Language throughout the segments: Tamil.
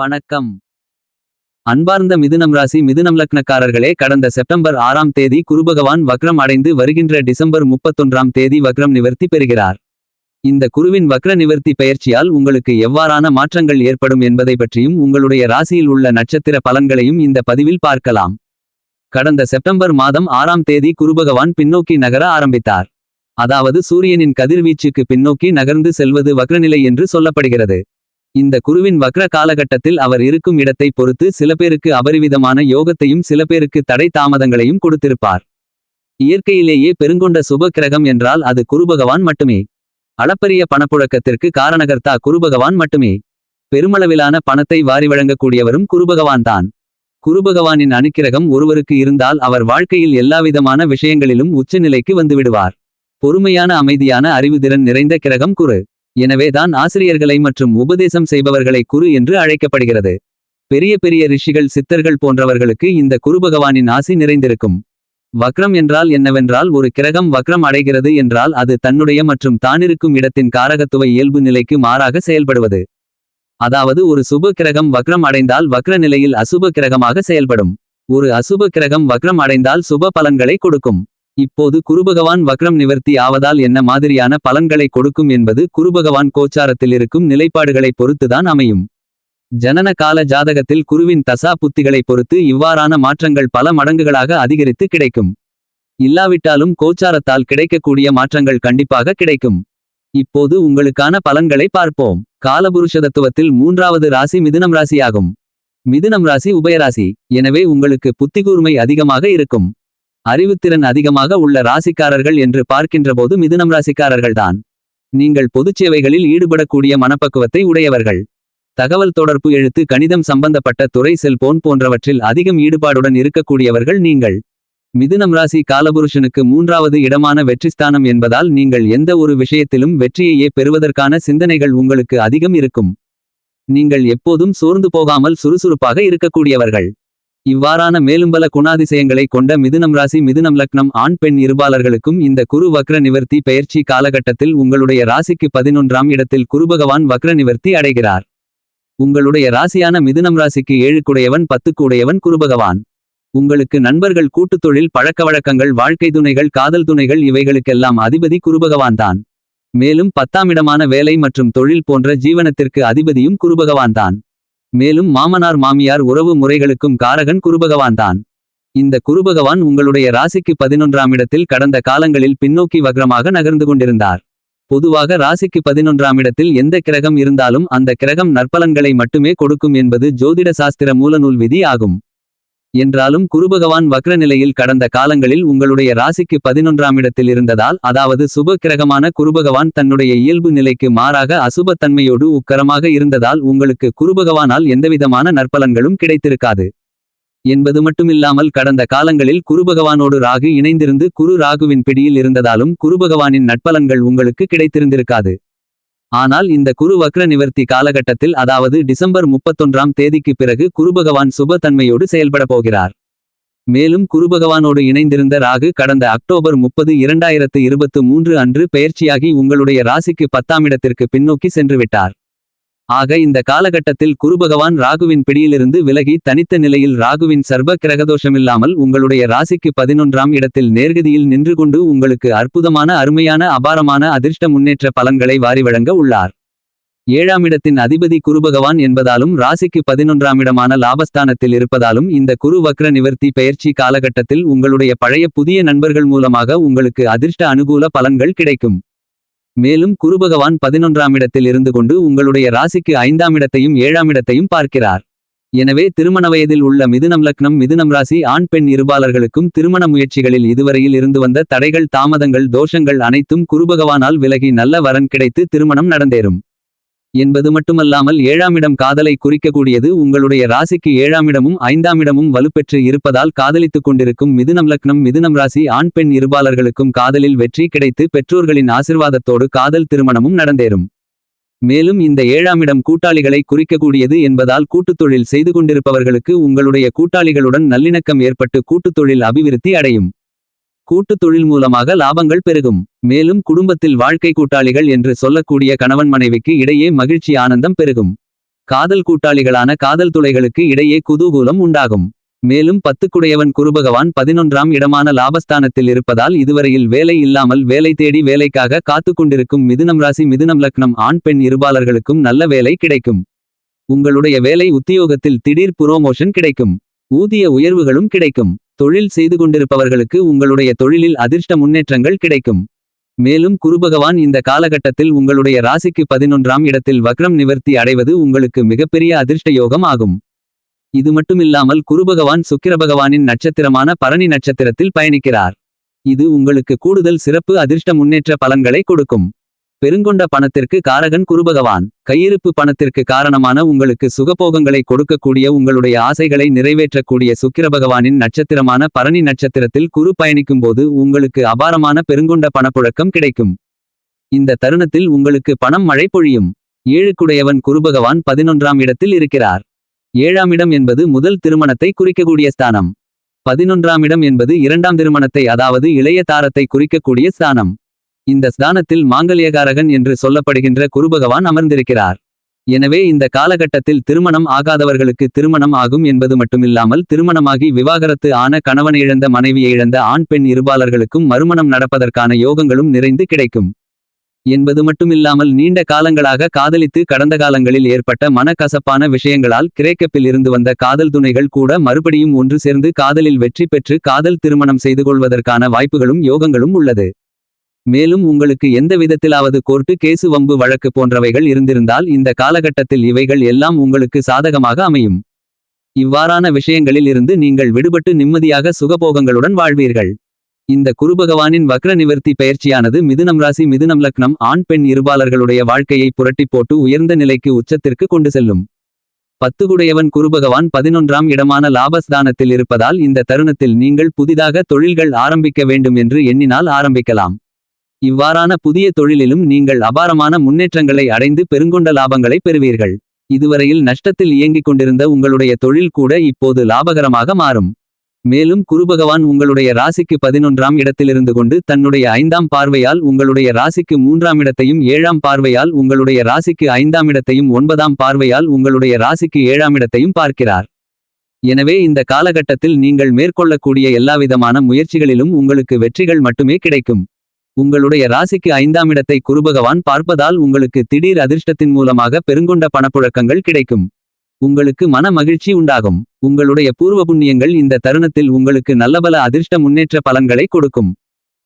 வணக்கம். அன்பார்ந்த மிதுனம் ராசி மிதுனம் லக்னக்காரர்களே கடந்த செப்டம்பர் ஆறாம் தேதி குருபகவான் வக்ரம் அடைந்து வருகின்ற டிசம்பர் முப்பத்தொன்றாம் தேதி வக்ரம் நிவர்த்தி பெறுகிறார். இந்த குருவின் வக்ர நிவர்த்தி பயிற்சியால் உங்களுக்கு எவ்வாறான மாற்றங்கள் ஏற்படும் என்பதை பற்றியும் உங்களுடைய ராசியில் உள்ள நட்சத்திர பலன்களையும் இந்த பதிவில் பார்க்கலாம். கடந்த செப்டம்பர் மாதம் ஆறாம் தேதி குருபகவான் பின்னோக்கி நகர ஆரம்பித்தார். அதாவது சூரியனின் கதிர்வீச்சுக்கு பின்னோக்கி நகர்ந்து செல்வது வக்ரநிலை என்று சொல்லப்படுகிறது. இந்த குருவின் வக்ர காலகட்டத்தில் அவர் இருக்கும் இடத்தை பொறுத்து சில பேருக்கு அபரிவிதமான யோகத்தையும் சில பேருக்கு தடை தாமதங்களையும் கொடுத்திருப்பார். இயற்கையிலேயே பெருங்கொண்ட சுப கிரகம் என்றால் அது குருபகவான் மட்டுமே. அளப்பரிய பணப்புழக்கத்திற்கு காரணகர்த்தா குருபகவான் மட்டுமே. பெருமளவிலான பணத்தை வாரி வழங்கக்கூடியவரும் குருபகவான்தான் குருபகவானின் அனுக்கிரகம் ஒருவருக்கு இருந்தால் அவர் வாழ்க்கையில் எல்லாவிதமான விஷயங்களிலும் உச்சநிலைக்கு வந்துவிடுவார். பொறுமையான அமைதியான அறிவுதிறன் நிறைந்த கிரகம் குரு. எனவேதான் ஆசிரியர்களை மற்றும் உபதேசம் செய்பவர்களை குரு என்று அழைக்கப்படுகிறது. பெரிய பெரிய ரிஷிகள் சித்தர்கள் போன்றவர்களுக்கு இந்த குருபகவானின் ஆசி நிறைந்திருக்கும். வக்ரம் என்றால் என்னவென்றால் ஒரு கிரகம் வக்ரம் அடைகிறது என்றால் அது தன்னுடைய மற்றும் தானிருக்கும் இடத்தின் காரகத்துவ இயல்பு நிலைக்கு மாறாக செயல்படுவது. அதாவது ஒரு சுப கிரகம் வக்ரம் அடைந்தால் வக்ர நிலையில் அசுப கிரகமாக செயல்படும். ஒரு அசுப கிரகம் வக்ரம் அடைந்தால் சுப பலன்களை கொடுக்கும். இப்போது குருபகவான் வக்ரம் நிவர்த்தி ஆவதால் என்ன மாதிரியான பலன்களை கொடுக்கும் என்பது குருபகவான் கோச்சாரத்தில் இருக்கும் நிலைப்பாடுகளை பொறுத்துதான் அமையும். ஜனன கால ஜாதகத்தில் குருவின் தசா புத்திகளை பொறுத்து இவ்வாறான மாற்றங்கள் பல மடங்குகளாக அதிகரித்து கிடைக்கும். இல்லாவிட்டாலும் கோச்சாரத்தால் கிடைக்கக்கூடிய மாற்றங்கள் கண்டிப்பாக கிடைக்கும். இப்போது உங்களுக்கான பலன்களை பார்ப்போம். காலபுருஷதத்துவத்தில் மூன்றாவது ராசி மிதுனம் ராசியாகும். மிதுனம் ராசி உபயராசி. எனவே உங்களுக்கு புத்திகூர்மை அதிகமாக இருக்கும். அறிவுத்திறன் அதிகமாக உள்ள ராசிக்காரர்கள் என்று பார்க்கின்றபோது மிதுனம் ராசிக்காரர்கள்தான். நீங்கள் பொதுச் சேவைகளில் ஈடுபடக்கூடிய மனப்பக்குவத்தை உடையவர்கள். தகவல் தொடர்பு எழுத்து கணிதம் சம்பந்தப்பட்ட துறை செல்போன் போன்றவற்றில் அதிகம் ஈடுபாடுடன் இருக்கக்கூடியவர்கள் நீங்கள். மிதுனம் ராசி காலபுருஷனுக்கு மூன்றாவது இடமான வெற்றிஸ்தானம் என்பதால் நீங்கள் எந்த ஒரு விஷயத்திலும் வெற்றியையே பெறுவதற்கான சிந்தனைகள் உங்களுக்கு அதிகம் இருக்கும். நீங்கள் எப்போதும் சோர்ந்து போகாமல் சுறுசுறுப்பாக இருக்கக்கூடியவர்கள். இவ்வாறான மேலும் பல குணாதிசயங்களை கொண்ட மிதுனம் ராசி மிதுனம் லக்னம் ஆண் பெண் இருபாளர்களுக்கும் இந்த குரு வக்ர நிவர்த்தி பெயர்ச்சி காலகட்டத்தில் உங்களுடைய ராசிக்கு பதினொன்றாம் இடத்தில் குருபகவான் வக்ர நிவர்த்தி அடைகிறார். உங்களுடைய ராசியான மிதுனம் ராசிக்கு பத்து கூடையவன் குருபகவான் உங்களுக்கு நண்பர்கள் கூட்டுத் தொழில் பழக்க வழக்கங்கள் வாழ்க்கை துணைகள் காதல் துணைகள் இவைகளுக்கெல்லாம் அதிபதி குருபகவான்தான் மேலும் பத்தாம் இடமான வேலை மற்றும் தொழில் போன்ற ஜீவனத்திற்கு அதிபதியும் குருபகவான்தான் மேலும் மாமனார் மாமியார் உறவு முறைகளுக்கும் காரகன் குருபகவான்தான் இந்த குருபகவான் உங்களுடைய ராசிக்கு பதினொன்றாம் இடத்தில் கடந்த காலங்களில் பின்னோக்கி வக்ரமாக நகர்ந்து கொண்டிருந்தார். பொதுவாக ராசிக்கு பதினொன்றாம் இடத்தில் எந்த கிரகம் இருந்தாலும் அந்த கிரகம் நற்பலன்களை மட்டுமே கொடுக்கும் என்பது ஜோதிட சாஸ்திர மூலநூல் விதி ஆகும். என்றாலும் குருபகவான் வக்ர நிலையில் கடந்த காலங்களில் உங்களுடைய ராசிக்கு பதினொன்றாம் இடத்தில் இருந்ததால் அதாவது சுப கிரகமான குருபகவான் தன்னுடைய இயல்பு நிலைக்கு மாறாக அசுபத்தன்மையோடு உக்கரமாக இருந்ததால் உங்களுக்கு குருபகவானால் எந்தவிதமான நற்பலன்களும் கிடைத்திருக்காது. என்பது மட்டுமில்லாமல் கடந்த காலங்களில் குருபகவானோடு ராகு இணைந்திருந்து குரு ராகுவின் பிடியில் இருந்ததாலும் குருபகவானின் நட்பலன்கள் உங்களுக்கு கிடைத்திருந்திருக்காது. ஆனால் இந்த குரு வக்ர நிவர்த்தி காலகட்டத்தில் அதாவது டிசம்பர் முப்பத்தொன்றாம் தேதிக்கு பிறகு குருபகவான் சுப தன்மையோடு செயல்பட போகிறார். மேலும் குருபகவானோடு இணைந்திருந்த ராகு கடந்த அக்டோபர் முப்பது இரண்டாயிரத்து இருபத்து மூன்று அன்று பெயர்ச்சியாகி உங்களுடைய ராசிக்கு பத்தாம் இடத்திற்கு பின்னோக்கி சென்றுவிட்டார். ஆக இந்த காலகட்டத்தில் குருபகவான் ராகுவின் பிடியிலிருந்து விலகி தனித்த நிலையில் ராகுவின் சர்வ கிரகதோஷமில்லாமல் உங்களுடைய ராசிக்கு பதினொன்றாம் இடத்தில் நேர்கதியில் நின்று கொண்டு உங்களுக்கு அற்புதமான அருமையான அபாரமான அதிர்ஷ்ட முன்னேற்ற பலன்களை வாரி வழங்க உள்ளார். ஏழாம் இடத்தின் அதிபதி குருபகவான் என்பதாலும் ராசிக்கு பதினொன்றாம் இடமான லாபஸ்தானத்தில் இருப்பதாலும் இந்த குரு வக்ர நிவர்த்தி பெயர்ச்சி காலகட்டத்தில் உங்களுடைய பழைய புதிய நண்பர்கள் மூலமாக உங்களுக்கு அதிர்ஷ்ட அனுகூல பலன்கள் கிடைக்கும். மேலும் குருபகவான் பதினொன்றாம் இடத்தில் இருந்து கொண்டு உங்களுடைய ராசிக்கு ஐந்தாம் இடத்தையும் ஏழாம் இடத்தையும் பார்க்கிறார். எனவே திருமண வயதில் உள்ள மிதுனம் லக்னம் மிதுனம் ராசி ஆண் பெண் இருபாளர்களுக்கும் திருமண முயற்சிகளில் இதுவரையில் இருந்து வந்த தடைகள் தாமதங்கள் தோஷங்கள் அனைத்தும் குருபகவானால் விலகி நல்ல வரன் கிடைத்து திருமணம் நடந்தேறும். என்பது மட்டுமல்லாமல் ஏழாம் இடம் காதலை குறிக்கக்கூடியது உங்களுடைய ராசிக்கு ஏழாம் இடமும் ஐந்தாம் இடமும் வலுப்பெற்று இருப்பதால் காதலித்துக் கொண்டிருக்கும் மிதுனம் லக்னம் மிதுனம் ராசி ஆண் பெண் இருபாளர்களுக்கும் காதலில் வெற்றி கிடைத்து பெற்றோர்களின் ஆசிர்வாதத்தோடு காதல் திருமணமும் நடந்தேறும். மேலும் இந்த ஏழாம் இடம் கூட்டாளிகளை குறிக்கக்கூடியது என்பதால் கூட்டுத் தொழில் செய்து கொண்டிருப்பவர்களுக்கு உங்களுடைய கூட்டாளிகளுடன் நல்லிணக்கம் ஏற்பட்டு கூட்டுத் தொழில் அபிவிருத்தி அடையும். கூட்டுத் தொழில் மூலமாக லாபங்கள் பெருகும். மேலும் குடும்பத்தில் வாழ்க்கை கூட்டாளிகள் என்று சொல்லக்கூடிய கணவன் மனைவிக்கு இடையே மகிழ்ச்சி ஆனந்தம் பெருகும். காதல் கூட்டாளிகளான காதல் துளைகளுக்கு இடையே குதூகூலம் உண்டாகும். மேலும் பத்துக்குடையவன் குருபகவான் பதினொன்றாம் இடமான லாபஸ்தானத்தில் இருப்பதால் இதுவரையில் வேலை இல்லாமல் வேலை தேடி வேலைக்காக காத்து கொண்டிருக்கும் மிதுனம் ராசி மிதுனம் லக்னம் ஆண் பெண் இருபாளர்களுக்கும் நல்ல வேலை கிடைக்கும். உங்களுடைய வேலை உத்தியோகத்தில் திடீர் புரோமோஷன் கிடைக்கும். ஊதிய உயர்வுகளும் கிடைக்கும். தொழில் செய்து கொண்டிருப்பவர்களுக்கு உங்களுடைய தொழிலில் அதிர்ஷ்ட முன்னேற்றங்கள் கிடைக்கும். மேலும் குருபகவான் இந்த காலகட்டத்தில் உங்களுடைய ராசிக்கு பதினொன்றாம் இடத்தில் வக்ரம் நிவர்த்தி அடைவது உங்களுக்கு மிகப்பெரிய அதிர்ஷ்ட யோகம் ஆகும். இது மட்டுமில்லாமல் குருபகவான் சுக்கிரபகவானின் நட்சத்திரமான பரணி நட்சத்திரத்தில் பயணிக்கிறார். இது உங்களுக்கு கூடுதல் சிறப்பு அதிர்ஷ்ட முன்னேற்ற பலன்களை கொடுக்கும். பெருங்கொண்ட பணத்திற்கு காரகன் குருபகவான். கையிருப்பு பணத்திற்கு காரணமான உங்களுக்கு சுகபோகங்களை கொடுக்கக்கூடிய உங்களுடைய ஆசைகளை நிறைவேற்றக்கூடிய சுக்கிரபகவானின் நட்சத்திரமான பரணி நட்சத்திரத்தில் குரு பயணிக்கும்போது உங்களுக்கு அபாரமான பெருங்கொண்ட பணப்புழக்கம் கிடைக்கும். இந்த தருணத்தில் உங்களுக்கு பணம் மழை பொழியும். ஏழுக்குடையவன் குருபகவான் பதினொன்றாம் இடத்தில் இருக்கிறார். ஏழாம் இடம் என்பது முதல் திருமணத்தை குறிக்கக்கூடிய ஸ்தானம். பதினொன்றாம் இடம் என்பது இரண்டாம் திருமணத்தை அதாவது இளைய தாரத்தை குறிக்கக்கூடிய ஸ்தானம். இந்த ஸ்தானத்தில் மாங்கல்யகாரகன் என்று சொல்லப்படுகின்ற குருபகவான் அமர்ந்திருக்கிறார். எனவே இந்த காலகட்டத்தில் திருமணம் ஆகாதவர்களுக்கு திருமணம் ஆகும் என்பது மட்டுமில்லாமல் திருமணமாகி விவாகரத்து ஆன கணவனை இழந்த மனைவியை இழந்த ஆண் பெண் இருபாளர்களுக்கும் மறுமணம் நடப்பதற்கான யோகங்களும் நிறைந்து கிடைக்கும். என்பது மட்டுமில்லாமல் நீண்ட காலங்களாக காதலித்து கடந்த காலங்களில் ஏற்பட்ட மனக்கசப்பான விஷயங்களால் கிரேக்கப்பில் இருந்து வந்த காதல் துணைகள் கூட மறுபடியும் ஒன்று சேர்ந்து காதலில் வெற்றி பெற்று காதல் திருமணம் செய்து கொள்வதற்கான வாய்ப்புகளும் யோகங்களும் உள்ளது. மேலும் உங்களுக்கு எந்த விதத்திலாவது கோர்ட்டு கேசு வம்பு வழக்கு போன்றவைகள் இருந்திருந்தால் இந்த காலகட்டத்தில் இவைகள் எல்லாம் உங்களுக்கு சாதகமாக அமையும். இவ்வாறான விஷயங்களில் இருந்து நீங்கள் விடுபட்டு நிம்மதியாக சுகபோகங்களுடன் வாழ்வீர்கள். இந்த குருபகவானின் வக்ர நிவர்த்தி பயிற்சியானது மிதுனம் ராசி மிதுனம் லக்னம் ஆண் பெண் இருபாளர்களுடைய வாழ்க்கையை புரட்டி போட்டு உயர்ந்த நிலைக்கு உச்சத்திற்கு கொண்டு செல்லும். பத்துகுடையவன் குருபகவான் பதினொன்றாம் இடமான லாபஸ்தானத்தில் இருப்பதால் இந்த தருணத்தில் நீங்கள் புதிதாக தொழில்கள் ஆரம்பிக்க வேண்டும் என்று எண்ணினால் ஆரம்பிக்கலாம். இவ்வாறான புதிய தொழிலிலும் நீங்கள் அபாரமான முன்னேற்றங்களை அடைந்து பெருங்கொண்ட லாபங்களை பெறுவீர்கள். இதுவரையில் நஷ்டத்தில் இயங்கிக் கொண்டிருந்த உங்களுடைய தொழில் கூட இப்போது லாபகரமாக மாறும். மேலும் குருபகவான் உங்களுடைய ராசிக்கு பதினொன்றாம் இடத்திலிருந்து கொண்டு தன்னுடைய ஐந்தாம் பார்வையால் உங்களுடைய ராசிக்கு மூன்றாம் இடத்தையும் ஏழாம் பார்வையால் உங்களுடைய ராசிக்கு ஐந்தாம் இடத்தையும் ஒன்பதாம் பார்வையால் உங்களுடைய ராசிக்கு ஏழாம் இடத்தையும் பார்க்கிறார். எனவே இந்த காலகட்டத்தில் நீங்கள் மேற்கொள்ளக்கூடிய எல்லாவிதமான முயற்சிகளிலும் உங்களுக்கு வெற்றிகள் மட்டுமே கிடைக்கும். உங்களுடைய ராசிக்கு ஐந்தாம் இடத்தை குருபகவான் பார்ப்பதால் உங்களுக்கு திடீர் அதிர்ஷ்டத்தின் மூலமாக பெருங்கொண்ட பணப்புழக்கங்கள் கிடைக்கும். உங்களுக்கு மன மகிழ்ச்சி உண்டாகும். உங்களுடைய பூர்வ புண்ணியங்கள் இந்த தருணத்தில் உங்களுக்கு நல்லபல அதிர்ஷ்ட முன்னேற்ற பலன்களை கொடுக்கும்.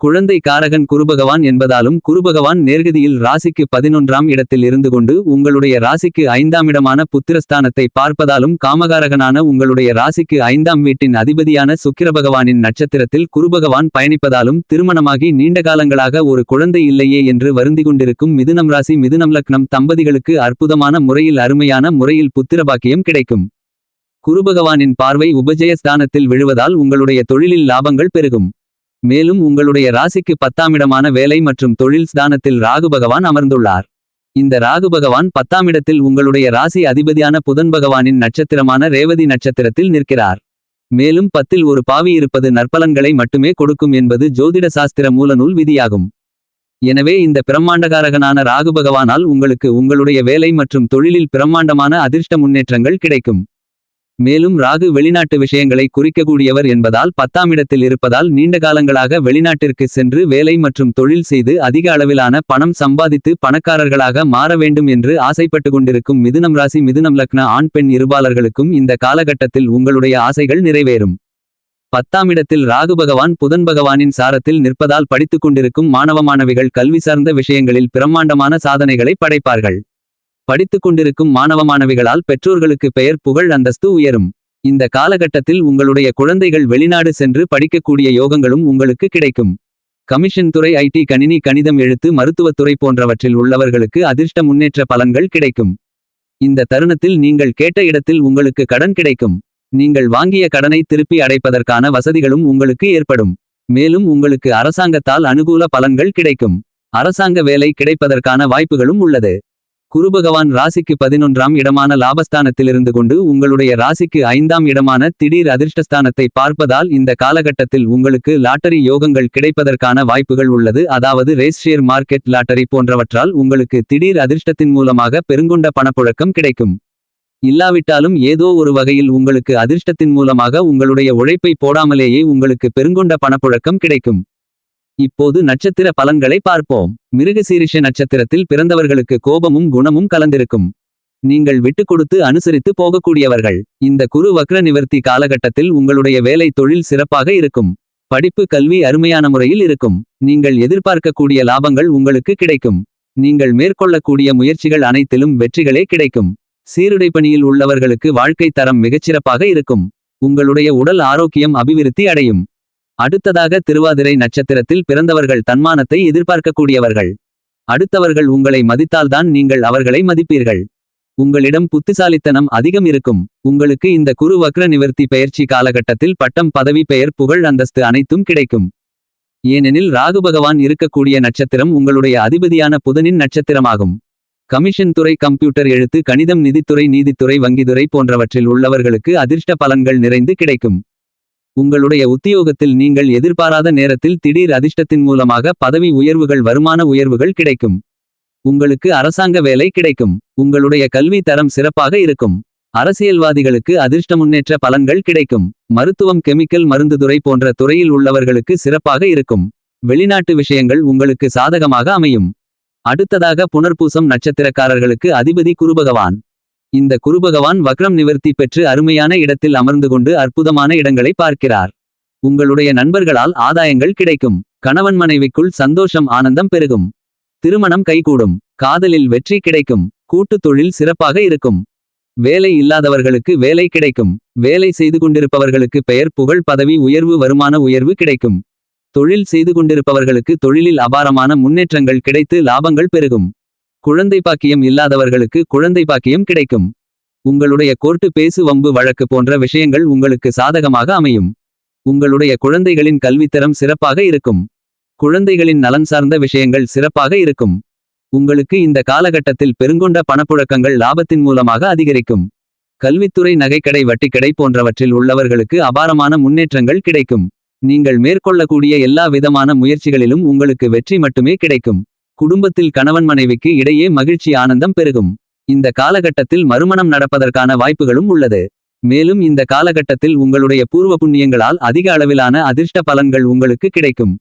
குழந்தை காரகன் குருபகவான் என்பதாலும் குருபகவான் நேர்கதியில் ராசிக்கு பதினொன்றாம் இடத்தில் இருந்து கொண்டு உங்களுடைய ராசிக்கு ஐந்தாம் இடமான புத்திரஸ்தானத்தை பார்ப்பதாலும் காமகாரகனான உங்களுடைய ராசிக்கு ஐந்தாம் வீட்டின் அதிபதியான சுக்கிரபகவானின் நட்சத்திரத்தில் குருபகவான் பயணிப்பதாலும் திருமணமாகி நீண்ட காலங்களாக ஒரு குழந்தை இல்லையே என்று வருந்தி கொண்டிருக்கும் மிதுனம் ராசி மிதுனம் லக்னம் தம்பதிகளுக்கு அற்புதமான முறையில் அருமையான முறையில் புத்திரபாக்கியம் கிடைக்கும். குருபகவானின் பார்வை உபஜயஸ்தானத்தில் விழுவதால் உங்களுடைய தொழிலில் லாபங்கள் பெருகும். மேலும் உங்களுடைய ராசிக்கு பத்தாமிடமான வேலை மற்றும் தொழில் ஸ்தானத்தில் ராகு பகவான் அமர்ந்துள்ளார். இந்த ராகு பகவான் பத்தாமிடத்தில் உங்களுடைய ராசி அதிபதியான புதன் பகவானின் நட்சத்திரமான ரேவதி நட்சத்திரத்தில் நிற்கிறார். மேலும் பத்தில் ஒரு பாவி இருப்பது நற்பலன்களை மட்டுமே கொடுக்கும் என்பது ஜோதிட சாஸ்திர மூலநூல் விதியாகும். எனவே இந்த பிரம்மாண்டகாரகனான ராகு பகவானால் உங்களுக்கு உங்களுடைய வேலை மற்றும் தொழிலில் பிரம்மாண்டமான அதிர்ஷ்ட முன்னேற்றங்கள் கிடைக்கும். மேலும் ராகு வெளிநாட்டு விஷயங்களை குறிக்கக்கூடியவர் என்பதால் பத்தாம் இடத்தில் இருப்பதால் நீண்ட காலங்களாக வெளிநாட்டிற்கு சென்று வேலை மற்றும் தொழில் செய்து அதிக அளவிலான பணம் சம்பாதித்து பணக்காரர்களாக மாற வேண்டும் என்று ஆசைப்பட்டு கொண்டிருக்கும் மிதுனம் ராசி மிதுனம் லக்ன ஆண் பெண் இருபாளர்களுக்கும் இந்த காலகட்டத்தில் உங்களுடைய ஆசைகள் நிறைவேறும். பத்தாம் இடத்தில் ராகு பகவான் புதன் பகவானின் சாரத்தில் நிற்பதால் படித்துக் கொண்டிருக்கும் மாணவ மாணவிகள் கல்வி சார்ந்த விஷயங்களில் பிரம்மாண்டமான சாதனைகளை படைப்பார்கள். படித்துக் கொண்டிருக்கும் மாணவ மாணவிகளால் பெற்றோர்களுக்கு பெயர் புகழ் அந்தஸ்து உயரும். இந்த காலகட்டத்தில் உங்களுடைய குழந்தைகள் வெளிநாடு சென்று படிக்கக்கூடிய யோகங்களும் உங்களுக்கு கிடைக்கும். கமிஷன் துறை ஐடி கணினி கணிதம் எழுத்து மருத்துவத்துறை போன்றவற்றில் உள்ளவர்களுக்கு அதிர்ஷ்ட முன்னேற்ற பலன்கள் கிடைக்கும். இந்த தருணத்தில் நீங்கள் கேட்ட இடத்தில் உங்களுக்கு கடன் கிடைக்கும். நீங்கள் வாங்கிய கடனை திருப்பி அடைப்பதற்கான வசதிகளும் உங்களுக்கு ஏற்படும். மேலும் உங்களுக்கு அரசாங்கத்தால் அனுகூல பலன்கள் கிடைக்கும். அரசாங்க வேலை கிடைப்பதற்கான வாய்ப்புகளும் உள்ளது. குருபகவான் ராசிக்கு பதினொன்றாம் இடமான லாபஸ்தானத்திலிருந்து கொண்டு உங்களுடைய ராசிக்கு ஐந்தாம் இடமான திடீர் அதிர்ஷ்டஸ்தானத்தை பார்ப்பதால் இந்த காலகட்டத்தில் உங்களுக்கு லாட்டரி யோகங்கள் கிடைப்பதற்கான வாய்ப்புகள் உள்ளது. அதாவது ரேஸ் ஷேர் மார்க்கெட் லாட்டரி போன்றவற்றால் உங்களுக்கு திடீர் அதிர்ஷ்டத்தின் மூலமாக பெருங்கொண்ட பணப்புழக்கம் கிடைக்கும். இல்லாவிட்டாலும் ஏதோ ஒரு வகையில் உங்களுக்கு அதிர்ஷ்டத்தின் மூலமாக உங்களுடைய உழைப்பை போடாமலேயே உங்களுக்கு பெருங்கொண்ட பணப்புழக்கம் கிடைக்கும். இப்போது நட்சத்திர பலன்களை பார்ப்போம். மிருகசீரிஷ நட்சத்திரத்தில் பிறந்தவர்களுக்கு கோபமும் குணமும் கலந்திருக்கும். நீங்கள் விட்டு கொடுத்து அனுசரித்து போகக்கூடியவர்கள். இந்த குரு வக்ர நிவர்த்தி காலகட்டத்தில் உங்களுடைய வேலை தொழில் சிறப்பாக இருக்கும். படிப்பு கல்வி அருமையான முறையில் இருக்கும். நீங்கள் எதிர்பார்க்கக்கூடிய லாபங்கள் உங்களுக்கு கிடைக்கும். நீங்கள் மேற்கொள்ளக்கூடிய முயற்சிகள் அனைத்திலும் வெற்றிகளே கிடைக்கும். சீருடை பணியில் உள்ளவர்களுக்கு வாழ்க்கை தரம் மிகச்சிறப்பாக இருக்கும். உங்களுடைய உடல் ஆரோக்கியம் அபிவிருத்தி அடையும். அடுத்ததாக திருவாதிரை நட்சத்திரத்தில் பிறந்தவர்கள் தன்மானத்தை எதிர்பார்க்கக்கூடியவர்கள். அடுத்தவர்கள் உங்களை மதித்தால்தான் நீங்கள் அவர்களை மதிப்பீர்கள். உங்களிடம் புத்திசாலித்தனம் அதிகம் இருக்கும். உங்களுக்கு இந்த குரு வக்ர நிவர்த்தி பெயர்ச்சி காலகட்டத்தில் பட்டம் பதவி பெயர் புகழ் அந்தஸ்து அனைத்தும் கிடைக்கும். ஏனெனில் ராகு பகவான் இருக்கக்கூடிய நட்சத்திரம் உங்களுடைய அதிபதியான புதனின் நட்சத்திரமாகும். கமிஷன் துறை கம்ப்யூட்டர் எழுத்து கணிதம் நிதித்துறை நீதித்துறை வங்கித்துறை போன்றவற்றில் உள்ளவர்களுக்கு அதிர்ஷ்ட பலன்கள் நிறைந்து கிடைக்கும். உங்களுடைய உத்தியோகத்தில் நீங்கள் எதிர்பாராத நேரத்தில் திடீர் அதிர்ஷ்டத்தின் மூலமாக பதவி உயர்வுகள் வருமான உயர்வுகள் கிடைக்கும். உங்களுக்கு அரசாங்க வேலை கிடைக்கும். உங்களுடைய கல்வி தரம் சிறப்பாக இருக்கும். அரசியல்வாதிகளுக்கு அதிர்ஷ்ட முன்னேற்ற பலன்கள் கிடைக்கும். மருத்துவம் கெமிக்கல் மருந்துதுறை போன்ற துறையில் உள்ளவர்களுக்கு சிறப்பாக இருக்கும். வெளிநாட்டு விஷயங்கள் உங்களுக்கு சாதகமாக அமையும். அடுத்ததாக புனர்பூசம் நட்சத்திரக்காரர்களுக்கு அதிபதி குருபகவான். இந்த குருபகவான் வக்ரம் நிவர்த்தி பெற்று அருமையான இடத்தில் அமர்ந்து கொண்டு அற்புதமான இடங்களை பார்க்கிறார். உங்களுடைய நண்பர்களால் ஆதாயங்கள் கிடைக்கும். கணவன் மனைவிக்குள் சந்தோஷம் ஆனந்தம் பெருகும். திருமணம் கைகூடும். காதலில் வெற்றி கிடைக்கும். கூட்டுத் தொழில் சிறப்பாக இருக்கும். வேலை இல்லாதவர்களுக்கு வேலை கிடைக்கும். வேலை செய்து கொண்டிருப்பவர்களுக்கு பெயர் புகழ் பதவி உயர்வு வருமான உயர்வு கிடைக்கும். தொழில் செய்து கொண்டிருப்பவர்களுக்கு தொழிலில் அபாரமான முன்னேற்றங்கள் கிடைத்து லாபங்கள் பெருகும். குழந்தை பாக்கியம் இல்லாதவர்களுக்கு குழந்தை பாக்கியம் கிடைக்கும். உங்களுடைய கோர்ட்டு பேசு வம்பு வழக்கு போன்ற விஷயங்கள் உங்களுக்கு சாதகமாக அமையும். உங்களுடைய குழந்தைகளின் கல்வித்தரம் சிறப்பாக இருக்கும். குழந்தைகளின் நலன் சார்ந்த விஷயங்கள் சிறப்பாக இருக்கும். உங்களுக்கு இந்த காலகட்டத்தில் பெருங்கொண்ட பணப்புழக்கங்கள் லாபத்தின் மூலமாக அதிகரிக்கும். கல்வித்துறை நகைக்கடை வட்டிக்கடை போன்றவற்றில் உள்ளவர்களுக்கு அபாரமான முன்னேற்றங்கள் கிடைக்கும். நீங்கள் மேற்கொள்ளக்கூடிய எல்லா விதமான முயற்சிகளிலும் உங்களுக்கு வெற்றி மட்டுமே கிடைக்கும். குடும்பத்தில் கணவன் மனைவிக்கு இடையே மகிழ்ச்சி ஆனந்தம் பெருகும். இந்த காலகட்டத்தில் மறுமணம் நடப்பதற்கான வாய்ப்புகளும் உள்ளது. மேலும் இந்த காலகட்டத்தில் உங்களுடைய பூர்வ புண்ணியங்களால் அதிக அளவிலான அதிர்ஷ்ட பலன்கள் உங்களுக்கு கிடைக்கும்.